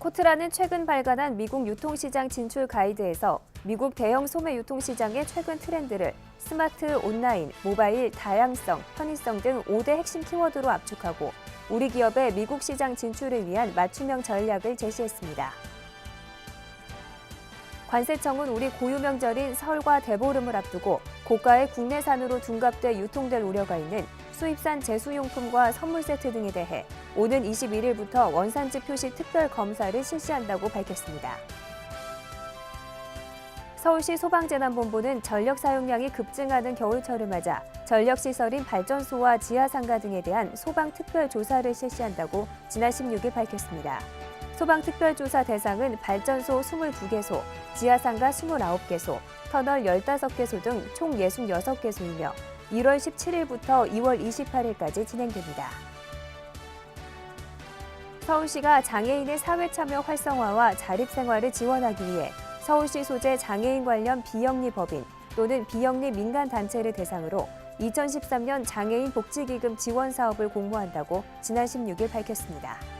코트라는 최근 발간한 미국 유통시장 진출 가이드에서 미국 대형 소매 유통시장의 최근 트렌드를 스마트, 온라인, 모바일, 다양성, 편의성 등 5대 핵심 키워드로 압축하고 우리 기업의 미국 시장 진출을 위한 맞춤형 전략을 제시했습니다. 관세청은 우리 고유 명절인 설과 대보름을 앞두고 고가의 국내산으로 둔갑돼 유통될 우려가 있는 수입산 제수용품과 선물 세트 등에 대해 오는 21일부터 원산지 표시 특별 검사를 실시한다고 밝혔습니다. 서울시 소방재난본부는 전력 사용량이 급증하는 겨울철을 맞아 전력시설인 발전소와 지하상가 등에 대한 소방특별조사를 실시한다고 지난 16일 밝혔습니다. 소방특별조사 대상은 발전소 22개소, 지하상가 29개소, 터널 15개소 등 총 66개소이며 1월 17일부터 2월 28일까지 진행됩니다. 서울시가 장애인의 사회참여 활성화와 자립생활을 지원하기 위해 서울시 소재 장애인 관련 비영리 법인 또는 비영리 민간 단체를 대상으로 2013년 장애인 복지기금 지원 사업을 공모한다고 지난 16일 밝혔습니다.